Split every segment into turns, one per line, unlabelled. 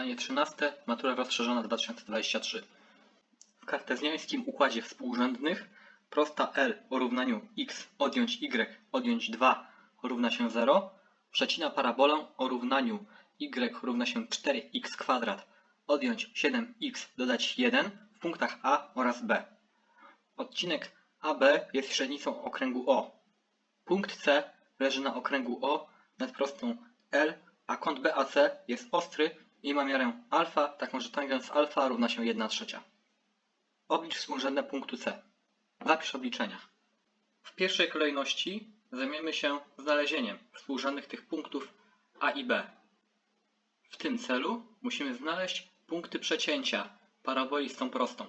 Zadanie 13. Matura rozszerzona 2023. W kartezjańskim układzie współrzędnych prosta L o równaniu x odjąć y odjąć 2 równa się 0 przecina parabolę o równaniu y równa się 4x kwadrat odjąć 7x dodać 1 w punktach A oraz B. Odcinek AB jest średnicą okręgu O. Punkt C leży na okręgu O nad prostą L, a kąt BAC jest ostry i ma miarę alfa, taką że tangens alfa równa się 1 trzecia. Oblicz współrzędne punktu C. Zapisz obliczenia. W pierwszej kolejności zajmiemy się znalezieniem współrzędnych tych punktów A i B. W tym celu musimy znaleźć punkty przecięcia paraboli z tą prostą.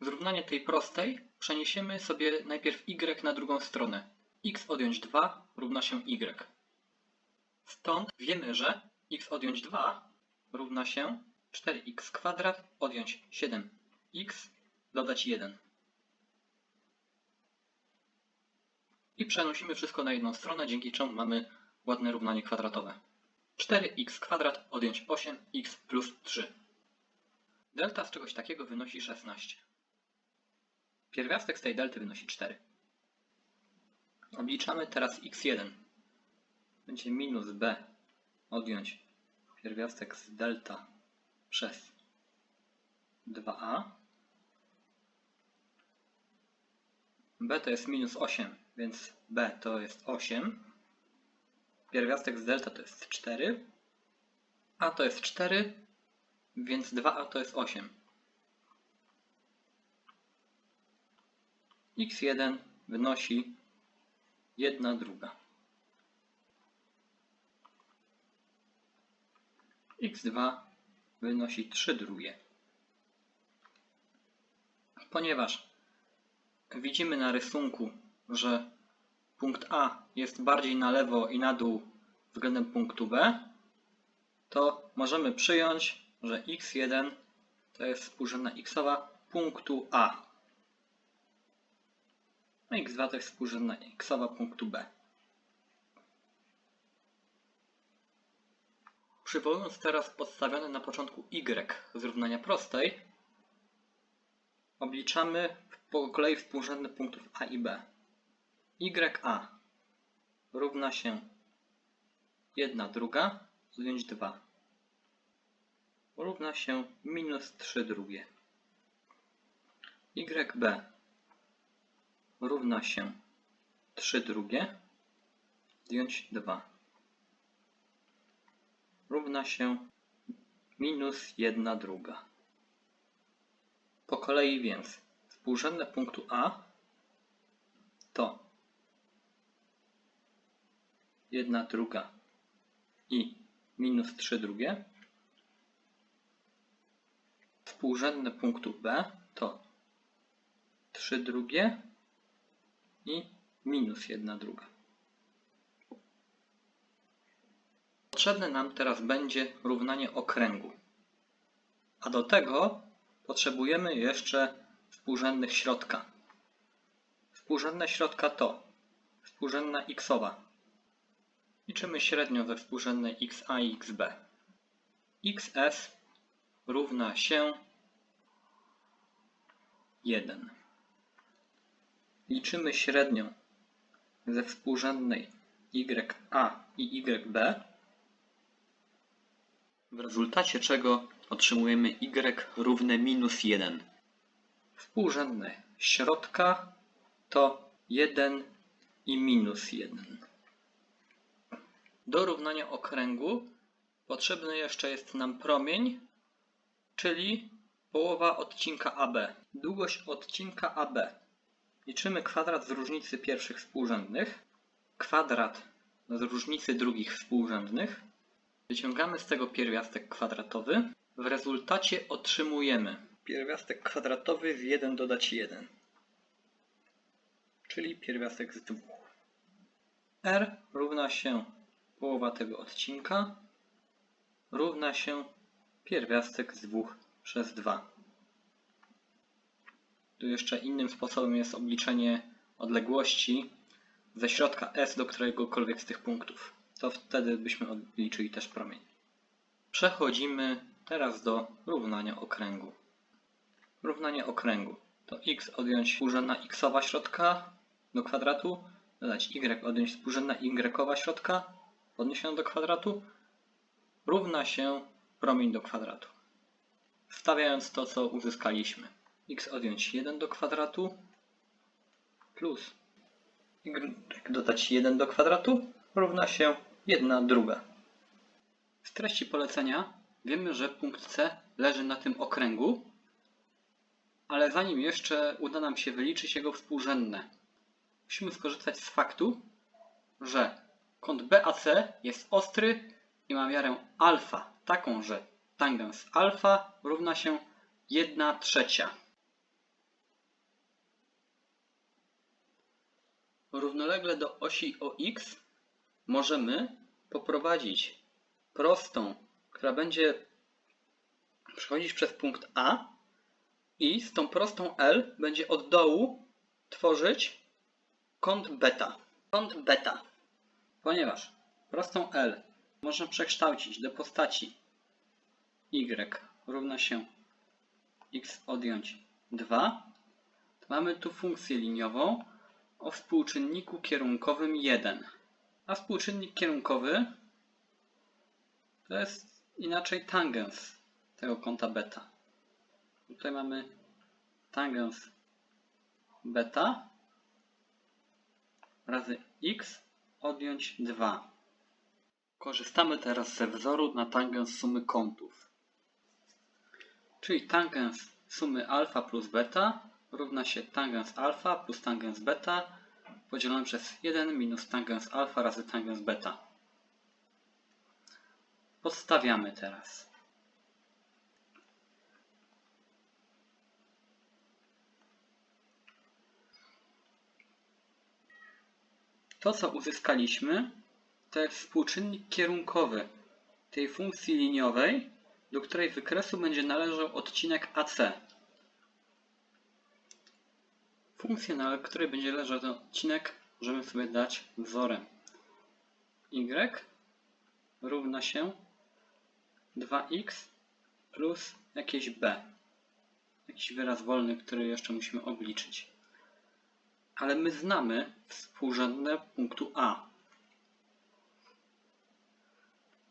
Zrównanie tej prostej przeniesiemy sobie najpierw y na drugą stronę. x odjąć 2 równa się y. Stąd wiemy, że x odjąć 2 równa się 4x kwadrat odjąć 7x dodać 1. I przenosimy wszystko na jedną stronę, dzięki czemu mamy ładne równanie kwadratowe. 4x kwadrat odjąć 8x plus 3. Delta z czegoś takiego wynosi 16. Pierwiastek z tej delty wynosi 4. Obliczamy teraz x1. Będzie minus b odjąć pierwiastek z delta przez 2a. b to jest minus 8, więc b to jest 8. Pierwiastek z delta to jest 4. a to jest 4, więc 2a to jest 8. x1 wynosi 1 druga. X2 wynosi 3 drugie. Ponieważ widzimy na rysunku, że punkt A jest bardziej na lewo i na dół względem punktu B, to możemy przyjąć, że x1 to jest współrzędna xowa punktu A. No x2 to jest współrzędna xowa punktu B. Przywołując teraz podstawione na początku y z równania prostej, obliczamy po kolei współrzędne punktów a i b. ya równa się 1 druga odjąć 2 równa się minus 3 drugie. yb równa się 3 drugie zdjąć 2 równa się minus 1 druga. Po kolei więc współrzędne punktu A to 1 druga i minus 3 drugie. Współrzędne punktu B to 3 drugie i minus 1 druga. Potrzebne nam teraz będzie równanie okręgu. A do tego potrzebujemy jeszcze współrzędnych środka. Współrzędne środka to współrzędna xowa. Liczymy średnią ze współrzędnej xa i xb. xs równa się 1. Liczymy średnią ze współrzędnej ya i yb, w rezultacie czego otrzymujemy y równe minus 1. Współrzędne środka to 1 i minus 1. Do równania okręgu potrzebny jeszcze jest nam promień, czyli połowa odcinka AB. Długość odcinka AB. Liczymy kwadrat z różnicy pierwszych współrzędnych, kwadrat z różnicy drugich współrzędnych. Wyciągamy z tego pierwiastek kwadratowy. W rezultacie otrzymujemy pierwiastek kwadratowy z 1 dodać 1, czyli pierwiastek z 2. R równa się połowa tego odcinka równa się pierwiastek z 2 przez 2. Tu jeszcze innym sposobem jest obliczenie odległości ze środka S do któregokolwiek z tych punktów. To wtedy byśmy odliczyli też promień. Przechodzimy teraz do równania okręgu. Równanie okręgu to x odjąć współrzędna xowa środka do kwadratu, dodać y odjąć współrzędna y środka podniesiona do kwadratu równa się promień do kwadratu. Wstawiając to, co uzyskaliśmy. x odjąć 1 do kwadratu plus y dodać 1 do kwadratu równa się 1 druga. Z treści polecenia wiemy, że punkt C leży na tym okręgu, ale zanim jeszcze uda nam się wyliczyć jego współrzędne, musimy skorzystać z faktu, że kąt BAC jest ostry i ma miarę alfa, taką, że tangens alfa równa się 1 trzecia. Równolegle do osi OX możemy poprowadzić prostą, która będzie przechodzić przez punkt A i z tą prostą L będzie od dołu tworzyć kąt beta. Kąt beta. Ponieważ prostą L można przekształcić do postaci y równa się x odjąć 2, to mamy tu funkcję liniową o współczynniku kierunkowym 1. A współczynnik kierunkowy to jest inaczej tangens tego kąta beta. Tutaj mamy tangens beta razy x odjąć 2. Korzystamy teraz ze wzoru na tangens sumy kątów. Czyli tangens sumy alfa plus beta równa się tangens alfa plus tangens beta podzielone przez 1 minus tangens alfa razy tangens beta. Podstawiamy teraz. To, co uzyskaliśmy, to jest współczynnik kierunkowy tej funkcji liniowej, do której wykresu będzie należał odcinek AC. Funkcję, na której będzie leżał ten odcinek, możemy sobie dać wzorem. y równa się 2x plus jakieś b. Jakiś wyraz wolny, który jeszcze musimy obliczyć. Ale my znamy współrzędne punktu A.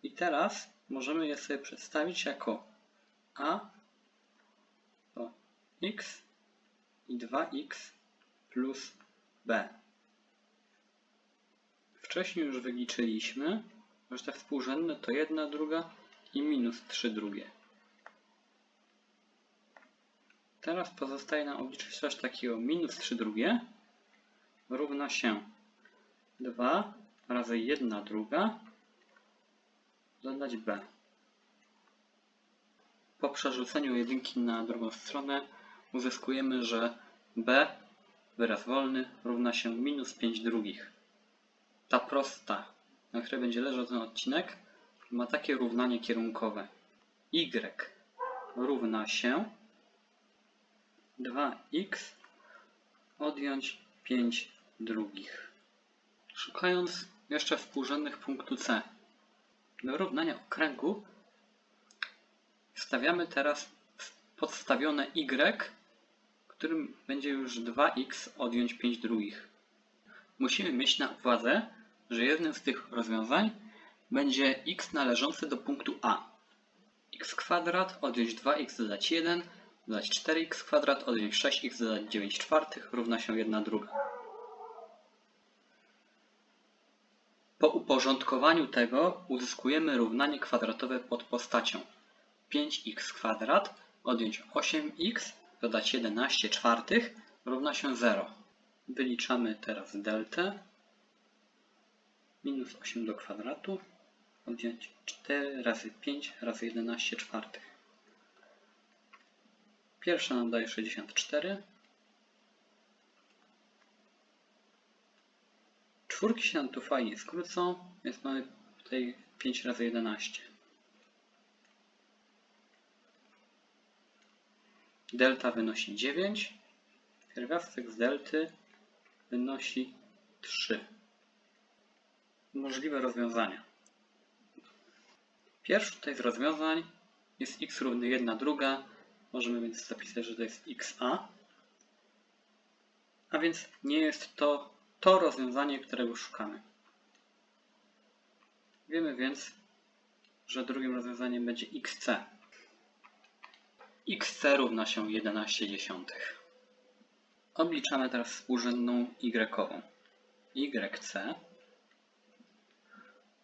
I teraz możemy je sobie przedstawić jako A to x i 2x plus b. Wcześniej już wyliczyliśmy, że te współrzędne to 1 druga i minus 3 drugie. Teraz pozostaje nam obliczyć coś takiego. Minus 3 drugie równa się 2 razy 1 druga dodać b. Po przerzuceniu jedynki na drugą stronę uzyskujemy, że b, wyraz wolny, równa się minus 5 drugich. Ta prosta, na której będzie leżał ten odcinek, ma takie równanie kierunkowe. y równa się 2x odjąć 5 drugich. Szukając jeszcze współrzędnych punktu C, do równania okręgu wstawiamy teraz podstawione y, którym będzie już 2x odjąć 5 drugich. Musimy mieć na uwadze, że jednym z tych rozwiązań będzie x należący do punktu A. x kwadrat odjąć 2x dodać 1 dodać 4x kwadrat odjąć 6x dodać 9 czwartych równa się 1 druga. Po uporządkowaniu tego uzyskujemy równanie kwadratowe pod postacią 5x kwadrat odjąć 8x dodać 11 czwartych równa się 0. Wyliczamy teraz deltę. Minus 8 do kwadratu odjąć 4 razy 5 razy 11 czwartych. Pierwsza nam daje 64. Czwórki się nam tu fajnie skrócą, więc mamy tutaj 5 razy 11. Delta wynosi 9. Pierwiastek z delty wynosi 3. Możliwe rozwiązania. Pierwsze tutaj z rozwiązań jest x równy 1 druga. Możemy więc zapisać, że to jest xa. A więc nie jest to to rozwiązanie, którego szukamy. Wiemy więc, że drugim rozwiązaniem będzie xc. Xc równa się 11 dziesiątych. Obliczamy teraz współrzędną y. yc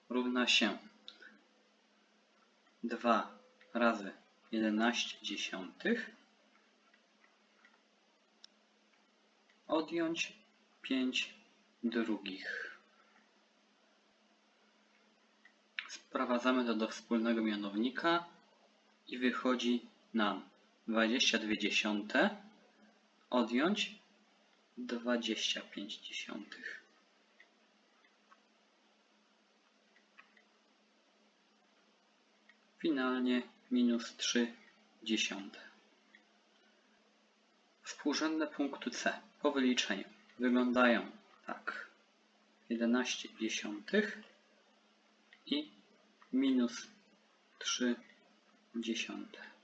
równa się 2 razy 11 dziesiątych odjąć 5 drugich. Sprowadzamy to do wspólnego mianownika i wychodzi nam 22 dziesiąte odjąć 25 dziesiątych. Finalnie minus 3 dziesiąte. Współrzędne punktu C po wyliczeniu wyglądają tak. 11 dziesiątych i minus 3 dziesiąte.